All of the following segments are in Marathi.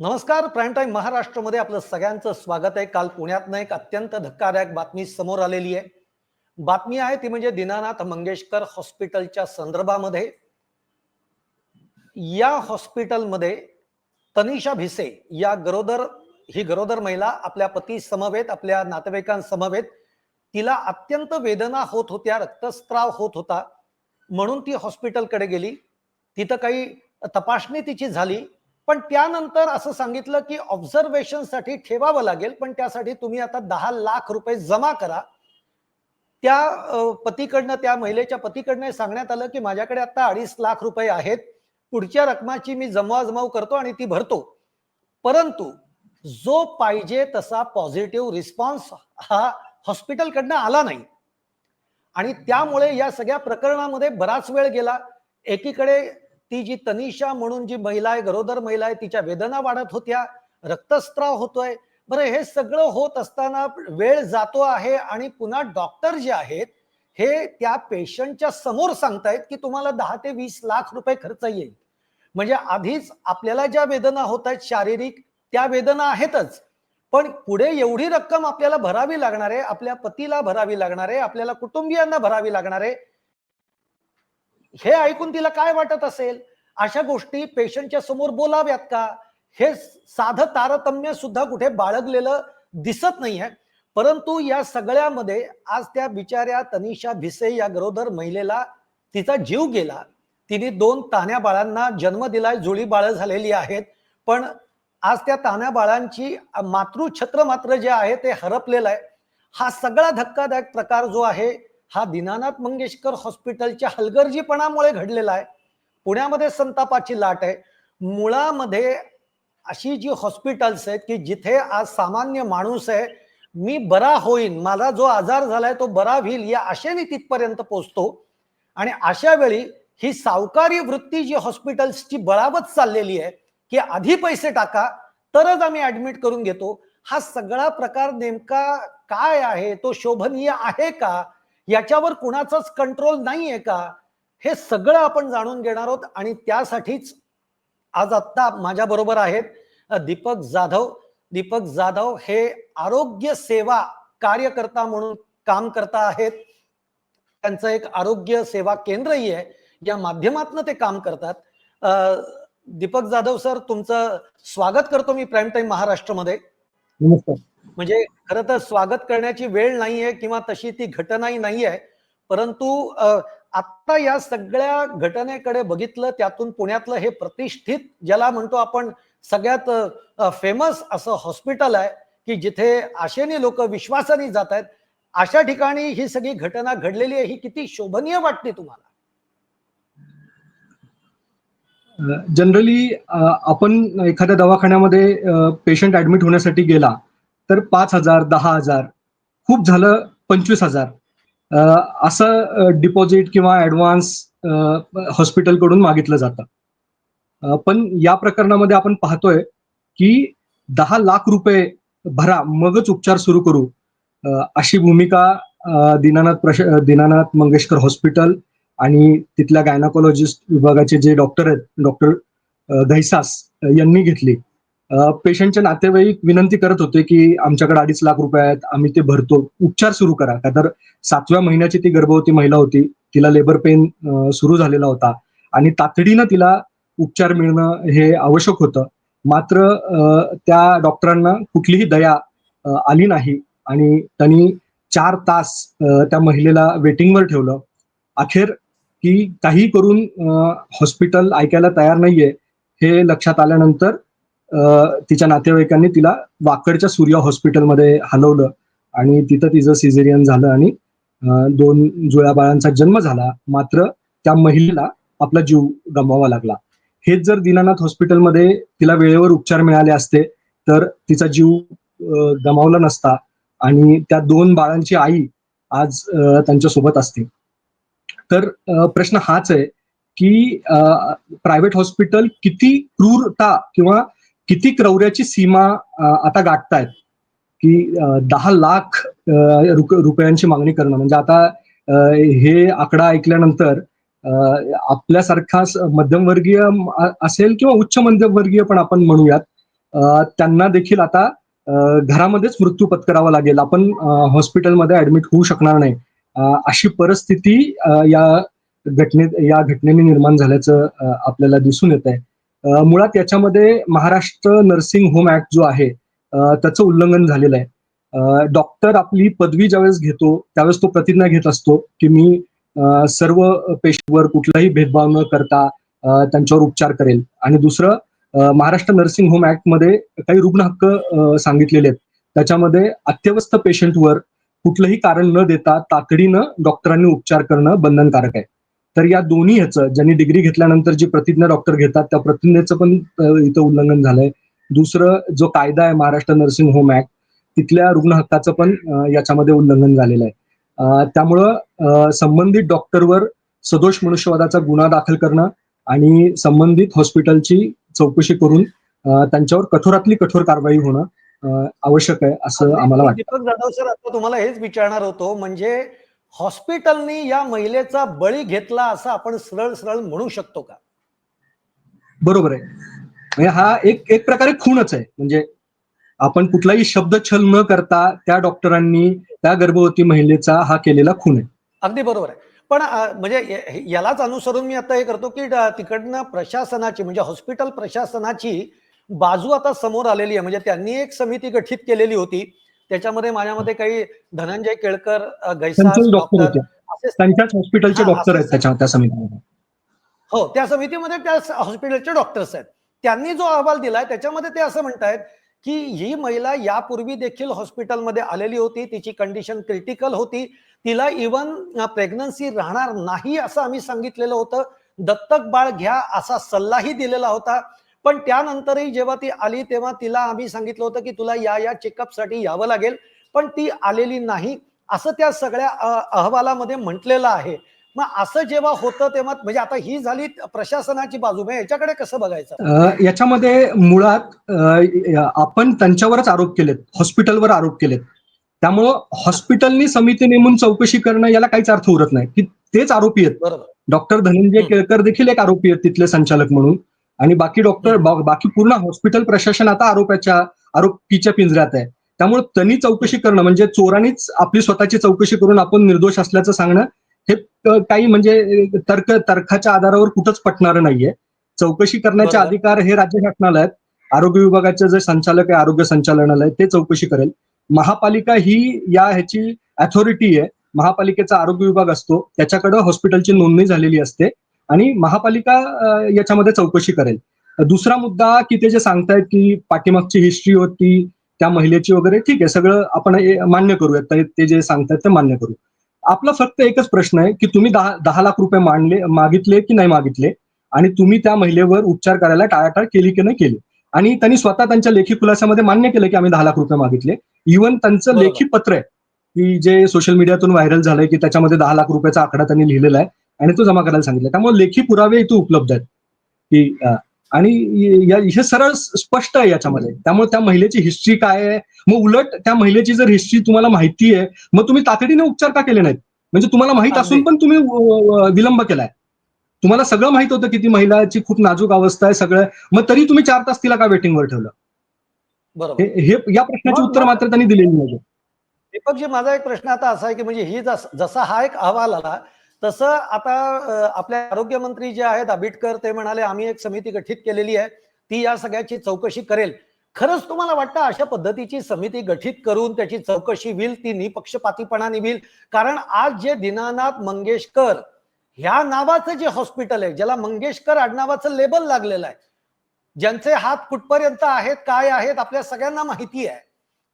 नमस्कार प्राईम टाईम महाराष्ट्रामध्ये आपलं सगळ्यांचं स्वागत आहे. काल पुण्यातनं एक अत्यंत धक्कादायक बातमी समोर आलेली आहे. बातमी आहे ती म्हणजे दीनानाथ मंगेशकर हॉस्पिटलच्या संदर्भामध्ये. या हॉस्पिटलमध्ये तनिषा भिसे या गरोदर ही गरोदर महिला आपल्या पती समवेत आपल्या नातेवाईकांसमवेत तिला अत्यंत वेदना होत होत्या रक्तस्त्राव होत होता. म्हणून ती हॉस्पिटलकडे गेली. तिथं काही तपासणी तिची झाली. पण त्यानंतर असं सांगितलं की ऑब्झर्वेशनसाठी ठेवावं लागेल पण त्यासाठी तुम्ही आता दहा लाख रुपये जमा करा. त्या पतीकडनं त्या महिलेच्या पतीकडनं सांगण्यात आलं की माझ्याकडे आता अडीच लाख रुपये आहेत. पुढच्या रकमाची मी जमवाजमाव करतो आणि ती भरतो. परंतु जो पाहिजे तसा पॉझिटिव्ह रिस्पॉन्स हा हॉस्पिटलकडनं आला नाही. आणि त्यामुळे या सगळ्या प्रकरणामध्ये बराच वेळ गेला. एकीकडे ती जी तनिषा म्हणून जी महिला आहे गरोदर महिला आहे तिच्या वेदना वाढत होत्या रक्तस्त्राव होतोय. बरं हे सगळं होत असताना वेळ जातो आहे आणि पुन्हा डॉक्टर जे आहेत हे त्या पेशंटच्या समोर सांगतायत की तुम्हाला दहा ते वीस लाख रुपये खर्च येईल. म्हणजे आधीच आपल्याला ज्या वेदना होत आहेत शारीरिक त्या वेदना आहेतच. पण पुढे एवढी रक्कम आपल्याला भरावी लागणार आहे आपल्या पतीला भरावी लागणार आहे आपल्याला कुटुंबियांना भरावी लागणार आहे हे ऐकून तिला काय वाटत असेल? अशा गोष्टी पेशंटच्या समोर बोलाव्यात का? हे साधं तारतम्य सुद्धा कुठे बाळगलेलं दिसत नाही आहे परंतु या सगळ्यामध्ये आज त्या बिचाऱ्या तनिषा भिसे या गरोदर महिलेला तिचा जीव गेला. तिने दोन तान्या बाळांना जन्म दिलाय जुळी बाळं झालेली आहेत. पण आज त्या तान्या बाळांची मातृछत्र मात्र जे आहे ते हरपलेलं आहे. हा सगळा धक्कादायक प्रकार जो आहे हा दीनानाथ मंगेशकर हॉस्पिटलच्या हलगर्जीपणामुळे घडलेला आहे. पुण्यामध्ये संतापाची लाट आहे. मुळामध्ये अशी जी हॉस्पिटल्स आहेत की जिथे आज सामान्य माणूस आहे मी बरा होईन माझा जो आजार झालाय तो बरा होईल या आशेने तिथपर्यंत पोचतो आणि अशा वेळी ही सावकारी वृत्ती जी हॉस्पिटल्सची बळावत चाललेली आहे की आधी पैसे टाका तरच आम्ही ऍडमिट करून घेतो. हा सगळा प्रकार नेमका काय आहे तो शोभनीय आहे का? याच्यावर कुणाचाच कंट्रोल नाहीये का? हे सगळं आपण जाणून घेणार आहोत आणि त्यासाठीच आज आत्ता माझ्या बरोबर आहेत दीपक जाधव. दीपक जाधव हे आरोग्य सेवा कार्यकर्ता म्हणून काम करता आहेत. त्यांचं एक आरोग्य सेवा केंद्रही आहे. या माध्यमातून ते काम करतात. दीपक जाधव सर तुमचं स्वागत करतो मी प्राईम टाईम महाराष्ट्रमध्ये. नमस्कार. म्हणजे खरं तर स्वागत करण्याची वेळ नाहीये किंवा तशी ती घटनाही नाहीये परंतु आता या सगळ्या घटनेकडे बघितलं त्यातून पुण्यातलं हे प्रतिष्ठित ज्याला म्हणतो आपण सगळ्यात फेमस असं हॉस्पिटल आहे की जिथे आशेने लोक विश्वासाने जात आहेत अशा ठिकाणी ही सगळी घटना घडलेली आहे ही किती शोभनीय वाटते तुम्हाला? जनरली आपण एखाद्या दवाखान्यामध्ये पेशंट ऍडमिट होण्यासाठी गेला तर पाच हजार दहा हजार खूप झालं पंचवीस हजार. असं डिपॉझिट किंवा ऍडव्हान्स हॉस्पिटलकडून मागितलं जातं. पण या प्रकरणामध्ये आपण पाहतोय की दहा लाख रुपये भरा मगच उपचार सुरू करू. अशी भूमिका दीनानाथ प्रश दीनानाथ मंगेशकर हॉस्पिटल आणि तिथल्या गायनाकोलॉजिस्ट विभागाचे जे डॉक्टर आहेत डॉक्टर घैसास यांनी घेतली. पेशंटचे नातेवाईक विनंती करत होते की आमच्याकडे अडीच लाख रुपये आहेत आम्ही ते भरतो. उपचार सुरू करा. का तर सातव्या महिन्याची ती गर्भवती महिला होती. तिला लेबर पेन सुरू झालेला होता. आणि तातडीनं तिला उपचार मिळणं हे आवश्यक होतं. मात्र त्या डॉक्टरांना कुठलीही दया आली नाही. आणि त्यांनी चार तास त्या महिलेला वेटिंगवर ठेवलं. अखेर की काही करून हॉस्पिटल ऐकायला तयार नाहीये हे लक्षात आल्यानंतर तिच्या नातेवाईकांनी तिला वाकडच्या सूर्या हॉस्पिटलमध्ये हलवलं आणि तिथं तिचं सिझेरियन झालं आणि दोन जुळ्या बाळांचा जन्म झाला. मात्र त्या महिलेला आपला जीव गमवावा लागला. हेच जर दीनानाथ हॉस्पिटलमध्ये तिला वेळेवर उपचार मिळाले असते तर तिचा जीव गमावला नसता आणि त्या दोन बाळांची आई आज त्यांच्यासोबत असते. तर प्रश्न हाच आहे की प्रायव्हेट हॉस्पिटल किती क्रूरता किंवा किती क्रौर्याची सीमा आता गाठतायत? की दहा लाख रुपयांची मागणी करणं. म्हणजे आता हे आकडा ऐकल्यानंतर अ, आपल्यासारखा मध्यमवर्गीय असेल किंवा उच्च मध्यमवर्गीय पण आपण म्हणूयात त्यांना देखील आता घरामध्येच मृत्यू पत्करावा लागेल. आपण हॉस्पिटलमध्ये ऍडमिट होऊ शकणार नाही. अशी परिस्थिती अ, या घटनेत या घटनेने निर्माण झाल्याचं आपल्याला दिसून येत आहे मुळात याच्यामध्ये महाराष्ट्र नर्सिंग होम ऍक्ट जो आहे त्याचं उल्लंघन झालेलं आहे. डॉक्टर आपली पदवी ज्यावेळेस घेतो त्यावेळेस तो प्रतिज्ञा घेत असतो की मी सर्व पेशंटवर कुठलाही भेदभाव न करता त्यांच्यावर उपचार करेल. आणि दुसरं महाराष्ट्र नर्सिंग होम ऍक्टमध्ये काही रुग्ण हक्क सांगितलेले आहेत. त्याच्यामध्ये अत्यवस्थ पेशंटवर कुठलंही कारण न देता तातडीनं डॉक्टरांनी उपचार करणं बंधनकारक आहे. तर या दोन्ही ह्याचं ज्यांनी डिग्री घेतल्यानंतर जी प्रतिज्ञा डॉक्टर घेतात त्या प्रतिज्ञेचं पण इथं उल्लंघन झालंय. दुसरं जो कायदा आहे महाराष्ट्र नर्सिंग होम ऍक्ट तिथल्या रुग्ण हक्काचं पण याच्यामध्ये उल्लंघन झालेलं आहे. त्यामुळं संबंधित डॉक्टरवर सदोष मनुष्यवादाचा गुन्हा दाखल करणं आणि संबंधित हॉस्पिटलची चौकशी करून त्यांच्यावर कठोरातली कठोर कारवाई होणं आवश्यक आहे असं आम्हाला वाटतं. दीपक जाधव सर आता तुम्हाला हेच विचारणार होतो म्हणजे हॉस्पिटलनी या महिलेचा बळी घेतला असं आपण सरळ सरळ म्हणू शकतो का? बरोबर आहे. म्हणजे हा एक एक प्रकारे खूनच आहे. म्हणजे आपण कुठलाही शब्द छल न करता त्या डॉक्टरांनी त्या गर्भवती महिलेचा हा केलेला खून आहे. अगदी बरोबर आहे. पण म्हणजे यालाच अनुसरून मी आता हे करतो की तिकडनं प्रशासनाची म्हणजे हॉस्पिटल प्रशासनाची बाजू आता समोर आलेली आहे. म्हणजे त्यांनी एक समिती गठीत केलेली होती. त्याच्यामध्ये माझ्यामध्ये काही धनंजय केळकर डॉक्टर त्यांच्याच हॉस्पिटलचे डॉक्टर आहेत त्याच्या त्या समितीमध्ये. हो त्या समितीमध्ये त्या हॉस्पिटलचे डॉक्टर्स आहेत. त्यांनी जो अहवाल दिलाय त्याच्यामध्ये ते असं म्हणतायत की ही महिला यापूर्वी देखील हॉस्पिटलमध्ये आलेली होती तिची कंडिशन क्रिटिकल होती तिला इवन प्रेग्नन्सी राहणार नाही असं आम्ही सांगितलेलं होतं. दत्तक बाळ घ्या असा सल्लाही दिलेला होता. पण त्यानंतरही जेव्हा ती आली तेव्हा तिला आम्ही सांगितलं होतं की तुला या या चेकअपसाठी यावं लागेल पण ती आलेली नाही. असं त्या सगळ्या अहवालामध्ये म्हटलेलं आहे. मग असं जेव्हा होतं तेव्हा म्हणजे आता ही झाली प्रशासनाची बाजू मग याच्याकडे कसं बघायचं? याच्यामध्ये मुळात आपण त्यांच्यावरच आरोप केलेत हॉस्पिटलवर आरोप केलेत. त्यामुळं हॉस्पिटलनी समिती नेमून चौकशी करणं याला काहीच अर्थ उरत नाही. की तेच आरोपी आहेत. डॉक्टर धनंजय. केळकर देखील एक आरोपी आहेत तिथले संचालक म्हणून. आणि बाकी डॉक्टर बाकी पूर्ण हॉस्पिटल प्रशासन आता आरोपाच्या आरोपीच्या पिंजऱ्यात आहे. त्यामुळे त्यांनी चौकशी करणं म्हणजे चोरांनीच आपली स्वतःची चौकशी करून आपण निर्दोष असल्याचं सांगणं हे काही म्हणजे तर्क तर्काच्या आधारावर कुठंच पटणारं नाहीये. चौकशी करण्याचे. अधिकार हे राज्य शासनाला आहेत आरोग्य विभागाचे जे संचालक आहे आरोग्य संचालनालय ते चौकशी करेल. महापालिका ही या ह्याची अथॉरिटी आहे. महापालिकेचा आरोग्य विभाग असतो. त्याच्याकडे हॉस्पिटलची नोंदणी झालेली असते. आणि महापालिका याच्यामध्ये चौकशी करेल. दुसरा मुद्दा की ते जे सांगतायत की पाठीमागची हिस्ट्री होती त्या महिलेची वगैरे ठीक आहे सगळं आपण मान्य करूयात. ते- जे सांगतायत ते मान्य करू आपला फक्त एकच प्रश्न आहे की तुम्ही दहा दहा लाख रुपये मांडले मागितले की नाही मागितले? आणि तुम्ही त्या महिलेवर उपचार करायला टाळाटाळ केली की नाही केली? आणि त्यांनी स्वतः त्यांच्या लेखी खुलासामध्ये मान्य केलं की आम्ही दहा लाख रुपये मागितले. इव्हन त्यांचं. लेखी पत्र आहे की जे सोशल मीडियातून व्हायरल झालंय की त्याच्यामध्ये दहा लाख रुपयाचा आकडा त्यांनी लिहिलेला आहे आणि तो जमा करायला सांगितलं. त्यामुळे लेखी पुरावे इथे उपलब्ध आहेत. की आणि हे सरळ स्पष्ट आहे याच्यामध्ये. त्यामुळे त्या महिलेची हिस्ट्री काय आहे? मग उलट त्या महिलेची जर हिस्ट्री तुम्हाला माहिती आहे मग तुम्ही तातडीने उपचार का केले नाहीत? म्हणजे तुम्हाला माहीत. असून पण तुम्ही विलंब केलाय. तुम्हाला सगळं माहीत होतं की ती महिलाची खूप नाजूक अवस्था आहे सगळं. मग तरी तुम्ही चार तास तिला का वेटिंगवर ठेवलं? बरोबर. हे या प्रश्नाची उत्तर मात्र त्यांनी दिलेली नाही दीपकजी माझा एक प्रश्न आता असा आहे की म्हणजे ही जसा हा एक अहवाल आला तसं आता आपल्या आरोग्यमंत्री जे आहेत आबिटकर ते म्हणाले आम्ही एक समिती गठीत केलेली आहे. ती या सगळ्याची चौकशी करेल. खरंच तुम्हाला वाटतं अशा पद्धतीची समिती गठीत करून त्याची चौकशी होईल ती निपक्षपातीपणाने होईल? कारण आज जे दीनानाथ मंगेशकर ह्या नावाचं जे हॉस्पिटल आहे ज्याला मंगेशकर आडनावाचं लेबल लागलेलं आहे ज्यांचे हात कुठपर्यंत आहेत काय आहेत आपल्या सगळ्यांना माहिती आहे.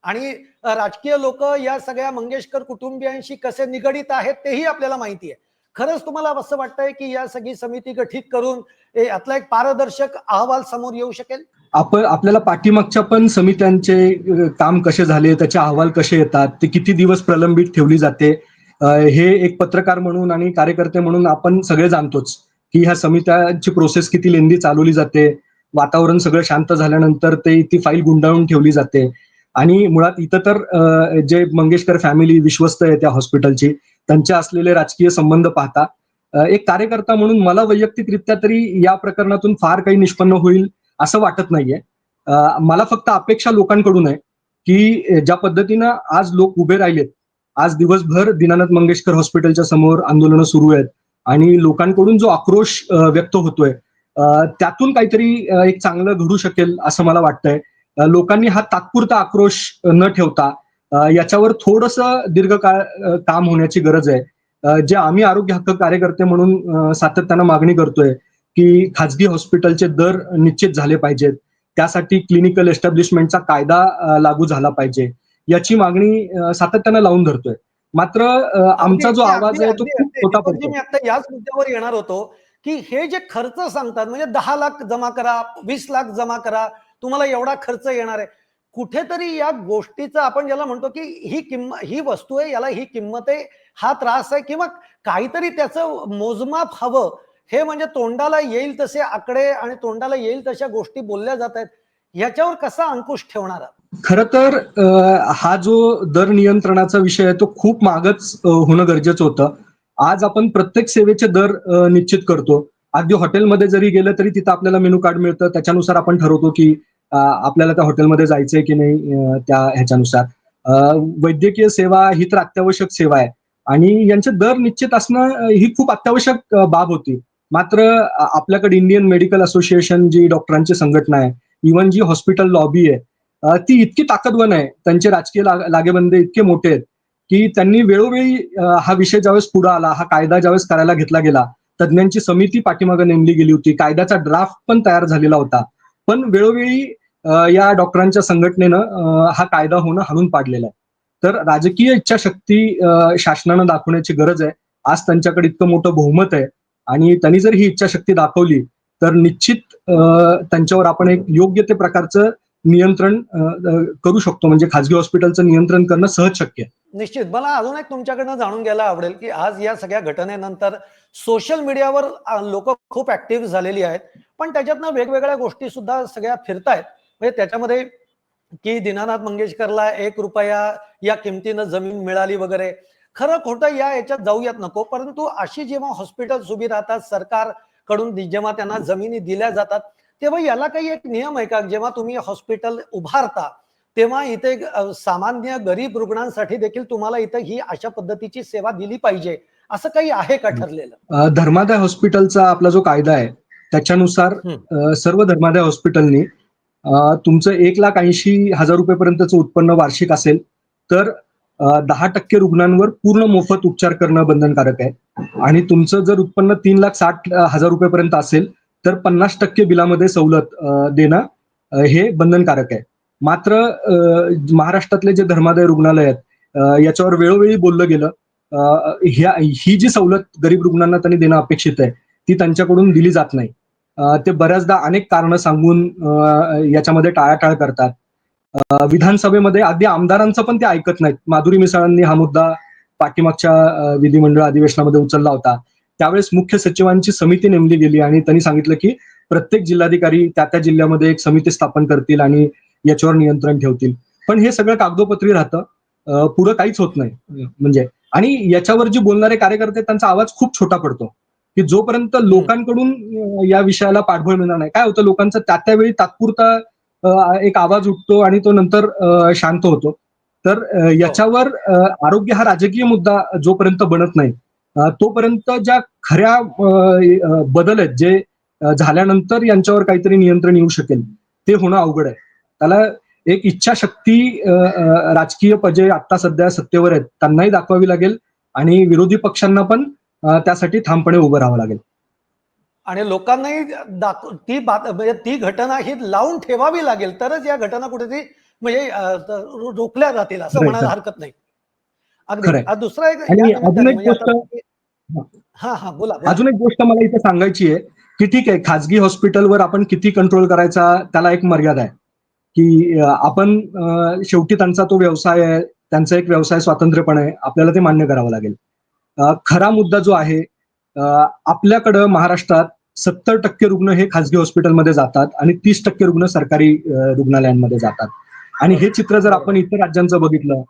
आणि राजकीय लोक या सगळ्या मंगेशकर कुटुंबियांशी कसे निगडीत आहेत तेही आपल्याला माहिती आहे. खरंच तुम्हाला असं वाटतंय की या सगळी समिती गठीत करून यातला एक पारदर्शक अहवाल समोर येऊ शकेल? आपण आपल्याला पाठीमागच्या पण समित्यांचे काम कसे झाले त्याचे अहवाल कसे येतात ते किती दिवस प्रलंबित ठेवली जाते हे एक पत्रकार म्हणून आणि कार्यकर्ते म्हणून आपण सगळे जाणतोच की ह्या समित्यांची प्रोसेस किती लेंदी चालवली जाते वातावरण सगळं शांत झाल्यानंतर ते ती फाईल गुंडाळून ठेवली जाते. आणि मुळात इथं तर जे मंगेशकर फॅमिली विश्वस्त आहे त्या हॉस्पिटलची त्यांचे असलेले राजकीय संबंध पाहता. एक कार्यकर्ता म्हणून मला वैयक्तिकरित्या तरी या प्रकरणातून फार काही निष्पन्न होईल असं वाटत नाहीये. मला फक्त अपेक्षा लोकांकडून आहे की ज्या पद्धतीनं आज लोक उभे राहिलेत आज दिवसभर दीनानाथ मंगेशकर हॉस्पिटलच्या समोर आंदोलनं सुरू आहेत आणि लोकांकडून जो आक्रोश व्यक्त होतोय त्यातून काहीतरी एक चांगलं घडू शकेल असं मला वाटतंय. लोकांनी हा तात्पुरता आक्रोश न ठेवता याच्यावर थोडस दीर्घकाळ काम होण्याची गरज आहे. जे आम्ही आरोग्य हक्क कार्यकर्ते म्हणून सातत्यानं मागणी करतोय की खाजगी हॉस्पिटलचे दर निश्चित झाले पाहिजेत. त्यासाठी क्लिनिकल एस्टॅब्लिशमेंटचा कायदा लागू झाला पाहिजे. याची मागणी सातत्यानं लावून धरतोय. मात्र आमचा जो आवाज आहे तो खूप छोटा पडतो मी आता याच मुद्द्यावर येणार होतो की हे जे खर्च सांगतात म्हणजे दहा लाख जमा करा वीस लाख जमा करा तुम्हाला एवढा खर्च येणार आहे. कुठेतरी या गोष्टीचं आपण ज्याला म्हणतो की ही किंमत ही वस्तू आहे याला ही किंमत आहे हा त्रास आहे किंवा काहीतरी त्याचं मोजमाप हवं. हे म्हणजे तोंडाला येईल तसे आकडे आणि तोंडाला येईल तशा गोष्टी बोलल्या जात आहेत. ह्याच्यावर कसा अंकुश ठेवणार खर तर हा जो दर नियंत्रणाचा विषय आहे तो खूप मागच होणं गरजेचं होतं. आज आपण प्रत्येक सेवेचे दर निश्चित करतो. अगदी हॉटेलमध्ये जरी गेलं तरी तिथं आपल्याला मेनू कार्ड मिळतं. त्याच्यानुसार आपण ठरवतो की आपल्याला त्या हॉटेलमध्ये जायचंय की नाही त्या ह्याच्यानुसार. वैद्यकीय सेवा ही तर अत्यावश्यक सेवा आहे. आणि यांचे दर निश्चित असणं ही खूप अत्यावश्यक बाब होती. मात्र आपल्याकडे इंडियन मेडिकल असोसिएशन जी डॉक्टरांची संघटना आहे इव्हन जी हॉस्पिटल लॉबी आहे ती इतकी ताकदवन आहे त्यांचे राजकीय लागेबंदे इतके मोठे आहेत की त्यांनी वेळोवेळी हा विषय ज्यावेळेस पुढे आला हा कायदा ज्यावेळेस करायला घेतला गेला तज्ज्ञांची समिती पाठीमागे नेमली गेली होती. कायद्याचा ड्राफ्ट पण तयार झालेला होता. पण वेळोवेळी या डॉक्टरांच्या संघटनेनं हा कायदा होणं हाणून पाडलेला आहे. तर राजकीय इच्छाशक्ती शासनानं दाखवण्याची गरज आहे. आज त्यांच्याकडे इतकं मोठं बहुमत आहे. आणि त्यांनी जर ही इच्छाशक्ती दाखवली तर निश्चित अ, त्यांच्यावर आपण एक योग्य ते प्रकारचं नियंत्रण करू शकतो. म्हणजे खाजगी हॉस्पिटलचं नियंत्रण करणं सहज शक्य आहे. निश्चित. मला अजून एक तुमच्याकडनं जाणून घ्यायला आवडेल की आज या सगळ्या घटनेनंतर सोशल मीडियावर लोक खूप ऍक्टिव्ह झालेली आहेत. पण त्याच्यातनं वेगवेगळ्या गोष्टी सुद्धा सगळ्या फिरतायत. म्हणजे त्याच्यामध्ये की दीनानाथ मंगेशकरला एक रुपया या किमतीनं जमीन मिळाली वगैरे. खरं खोटं या याच्यात जाऊयात नको परंतु अशी जेव्हा हॉस्पिटल्स उभी राहतात सरकारकडून जेव्हा त्यांना जमिनी दिल्या जातात तेव्हा याला काही एक नियम आहे का? जेव्हा तुम्ही हॉस्पिटल उभारता तेव्हा इथे सामान्य गरीब रुग्णांसाठी देखील तुम्हाला इथं ही अशा पद्धतीची सेवा दिली पाहिजे. असं काही आहे का ठरलेलं? धर्मादाय हॉस्पिटलचा आपला जो कायदा आहे त्याच्यानुसार सर्व धर्मादाय हॉस्पिटलनी तुमचं एक लाख ऐंशी हजार रुपयेपर्यंतचं उत्पन्न वार्षिक असेल तर दहा टक्के रुग्णांवर पूर्ण मोफत उपचार करणं बंधनकारक आहे. आणि तुमचं जर उत्पन्न तीन लाख साठ हजार रुपयेपर्यंत असेल तर पन्नास टक्के बिलामध्ये सवलत देणं हे बंधनकारक आहे. मात्र महाराष्ट्रातले जे धर्मादाय रुग्णालय आहेत याच्यावर वेळोवेळी बोललं गेलं ह्या ही जी सवलत गरीब रुग्णांना त्यांनी देणं अपेक्षित आहे ती त्यांच्याकडून दिली जात नाही. ते बऱ्याचदा अनेक कारणं सांगून याच्यामध्ये टाळाटाळ करतात. विधानसभेमध्ये अगदी आमदारांचं पण ते ऐकत नाहीत. माधुरी मिसाळांनी हा मुद्दा पाठीमागच्या विधिमंडळ अधिवेशनामध्ये उचलला होता. त्यावेळेस मुख्य सचिवांची समिती नेमली गेली आणि त्यांनी सांगितलं की प्रत्येक जिल्हाधिकारी त्या त्या जिल्ह्यामध्ये एक समिती स्थापन करतील आणि याच्यावर नियंत्रण ठेवतील. पण हे सगळं कागदोपत्री राहतं. पुढं काहीच होत नाही. म्हणजे आणि याच्यावर जे बोलणारे कार्यकर्ते त्यांचा आवाज खूप छोटा पडतो. की जोपर्यंत लोकांकडून या विषयाला पाठबळ मिळणार नाही. काय होतं लोकांचं त्या त्यावेळी तात्पुरता एक आवाज उठतो आणि तो नंतर शांत होतो. तर याच्यावर आरोग्य हा राजकीय मुद्दा जोपर्यंत बनत नाही तोपर्यंत ज्या खऱ्या बदल आहेत जे झाल्यानंतर यांच्यावर काहीतरी नियंत्रण येऊ शकेल ते होणं अवघड आहे. त्याला एक इच्छाशक्ती राजकीय पजे आता सध्या सत्तेवर आहेत त्यांनाही दाखवावी लागेल आणि विरोधी पक्षांना पण त्यासाठी ठामपणे उभं राहावं लागेल. आणि लोकांनाही ती बात म्हणजे ती घटना ही लावून ठेवावी लागेल तरच या घटना कुठेतरी म्हणजे रोखल्या जातील असं म्हणायला. हरकत नाही. अगदी. दुसरा एक म्हणजे हा हा बोला अजून एक गोष्ट मला इथे सांगायची आहे की ठीक आहे खाजगी हॉस्पिटलवर आपण किती कंट्रोल करायचा त्याला एक मर्यादा आहे. की आपण शेवटी त्यांचा तो व्यवसाय आहे त्यांचा एक व्यवसाय स्वातंत्र्यपण आहे आपल्याला ते मान्य करावं लागेल. खरा मुद्दा जो आहे आपल्याकडं महाराष्ट्रात सत्तर टक्के रुग्ण हे खाजगी हॉस्पिटलमध्ये जातात आणि तीस टक्के रुग्ण सरकारी रुग्णालयांमध्ये जातात. आणि हे चित्र जर आपण इतर राज्यांचं बघितलं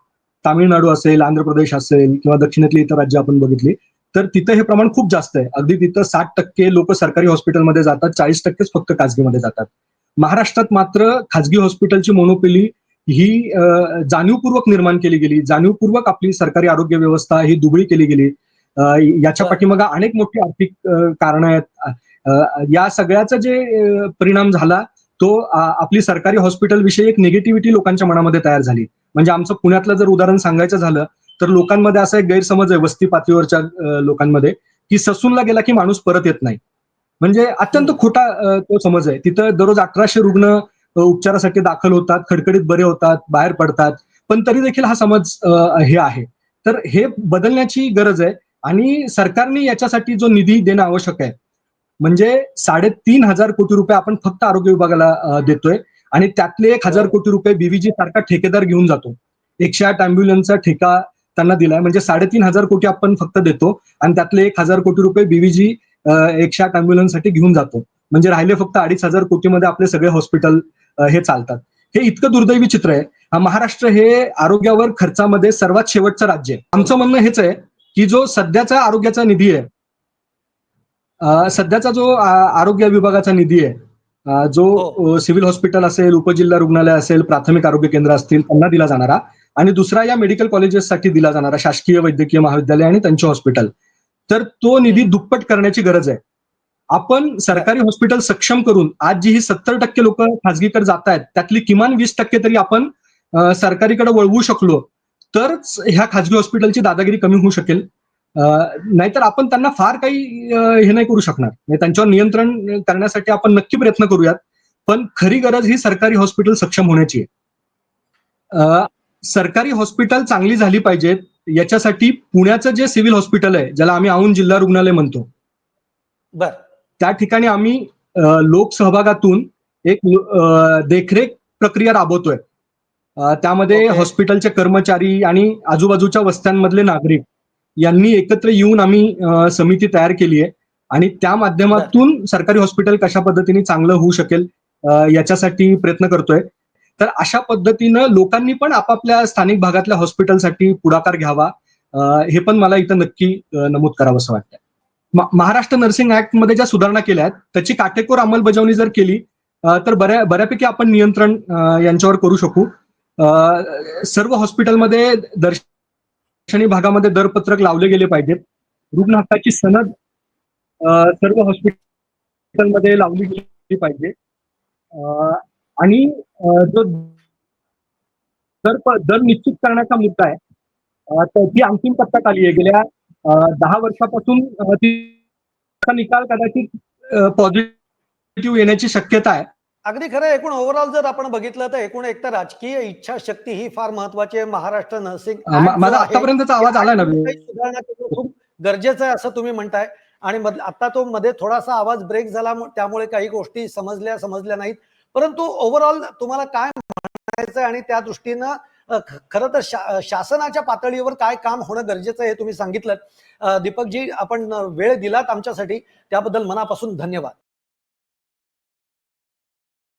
तामिळनाडू असेल आंध्र प्रदेश असेल किंवा दक्षिणेतली इतर राज्य आपण बघितली तर तिथं हे प्रमाण खूप जास्त आहे. अगदी तिथं साठ टक्के लोक सरकारी हॉस्पिटलमध्ये जातात चाळीस टक्केच फक्त खाजगीमध्ये जातात. महाराष्ट्रात मात्र खाजगी हॉस्पिटलची मोनोपिली ही जाणीवपूर्वक निर्माण केली गेली जाणीवपूर्वक आपली सरकारी आरोग्य व्यवस्था ही दुबळी केली गेली. याच्या. पाठीमागे अनेक मोठी आर्थिक कारण आहेत. या सगळ्याचा जे परिणाम झाला तो आपली सरकारी हॉस्पिटल विषयी एक निगेटिव्हिटी लोकांच्या मनामध्ये तयार झाली. म्हणजे आमचं पुण्यातलं जर उदाहरण सांगायचं झालं तर लोकांमध्ये असा एक गैरसमज आहे वस्ती पातळीवरच्या लोकांमध्ये की ससूनला गेला की माणूस परत येत नाही. म्हणजे अत्यंत. खोटा तो समज आहे. तिथं दररोज अठराशे रुग्ण उपचारासाठी दाखल होतात खडखडीत बरे होतात बाहेर पडतात. पण तरी देखील हा समज हे आहे. तर हे बदलण्याची गरज आहे आणि सरकारने याच्यासाठी जो निधी देणं आवश्यक आहे. म्हणजे साडेतीन हजार कोटी रुपये आपण फक्त आरोग्य विभागाला देतोय आणि त्यातले एक हजार कोटी रुपये बीव्हीजी सारखा ठेकेदार घेऊन जातो. एकशे आठ अँब्युलन्सचा ठेका त्यांना दिलाय. म्हणजे साडेतीन हजार कोटी आपण फक्त देतो आणि त्यातले एक हजार कोटी रुपये बीव्हीजी एकशे आठ अँब्युलन्ससाठी घेऊन जातो. म्हणजे राहिले फक्त अडीच हजार कोटीमध्ये आपले सगळे हॉस्पिटल हे चालतात. हे इतकं दुर्दैवी चित्र आहे. हा महाराष्ट्र हे आरोग्यावर खर्चामध्ये सर्वात शेवटचं राज्य आहे. आमचं म्हणणं हेच आहे की जो सध्याचा आरोग्याचा निधी आहे सध्याचा जो आरोग्य विभागाचा निधी आहे जो हो. सिव्हिल हॉस्पिटल असेल उपजिल्हा रुग्णालय असेल प्राथमिक आरोग्य केंद्र असतील त्यांना दिला जाणारा आणि दुसरा या मेडिकल कॉलेजेससाठी दिला जाणारा शासकीय वैद्यकीय महाविद्यालय आणि त्यांचे हॉस्पिटल. तर तो निधी दुप्पट करण्याची गरज आहे. आपण सरकारी हॉस्पिटल सक्षम करून आज जी ही सत्तर टक्के लोक खाजगीकडे जात आहेत त्यातली किमान वीस टक्के तरी आपण सरकारीकडे वळवू शकलो तरच ह्या खाजगी हॉस्पिटलची दादागिरी कमी होऊ शकेल. नाहीतर आपण त्यांना फार काही हे नाही करू शकणार. म्हणजे त्यांच्यावर नियंत्रण करण्यासाठी आपण नक्की प्रयत्न करूयात. पण खरी गरज ही सरकारी हॉस्पिटल सक्षम होण्याची आहे. सरकारी हॉस्पिटल चांगली झाली पाहिजेत याच्यासाठी पुण्याचं जे सिव्हिल हॉस्पिटल आहे ज्याला आम्ही औंध जिल्हा रुग्णालय म्हणतो. बर. त्या ठिकाणी आम्ही लोकसहभागातून एक देखरेख प्रक्रिया राबवतोय. त्यामध्ये ओके. हॉस्पिटलचे कर्मचारी आणि आजूबाजूच्या वस्त्यांमधले नागरिक यांनी एकत्र येऊन आम्ही समिती तयार केली आहे. आणि त्या माध्यमातून सरकारी हॉस्पिटल कशा पद्धतीने चांगलं होऊ शकेल याच्यासाठी प्रयत्न करतोय. तर अशा पद्धतीनं लोकांनी पण आपापल्या स्थानिक भागातल्या हॉस्पिटलसाठी पुढाकार घ्यावा हे पण मला इथं नक्की नमूद करावं असं वाटतं महाराष्ट्र नर्सिंग ऍक्टमध्ये ज्या सुधारणा केल्या आहेत त्याची काटेकोर अंमलबजावणी जर केली तर बऱ्या बऱ्यापैकी आपण नियंत्रण यांच्यावर करू शकू. सर्व हॉस्पिटलमध्ये दर्शनी भागामध्ये दरपत्रक लावले गेले पाहिजेत. रुग्ण हक्काची सनद सर्व हॉस्पिटलमध्ये लावली गेली पाहिजे. आणि जो दर दर निश्चित करण्याचा मुद्दा आहे ती त्याची अंतिम टप्प्यात आली आहे. गेल्या दहा वर्षापासून निकाल कदाचित पॉझिटिव्ह येण्याची शक्यता आहे. अगदी खरं. एकूण ओव्हरऑल जर आपण बघितलं तर एकूण एकतर राजकीय इच्छाशक्ती ही फार महत्वाची आहे. महाराष्ट्र नर्सिंग माझा आतापर्यंतचा आवाज आलाय ना खूप गरजेचं आहे असं तुम्ही म्हणताय. आणि आता तो मध्ये थोडासा आवाज ब्रेक झाला त्यामुळे काही गोष्टी समजल्या समजल्या नाहीत. परंतु ओव्हरऑल तुम्हाला काय म्हणायचं आणि त्या दृष्टीनं खरं तर शा- शासनाच्या पातळीवर काय काम होणं गरजेचं आहे हे तुम्ही सांगितलं दीपकजी आपण वेळ दिलात आमच्यासाठी. त्याबद्दल मनापासून धन्यवाद.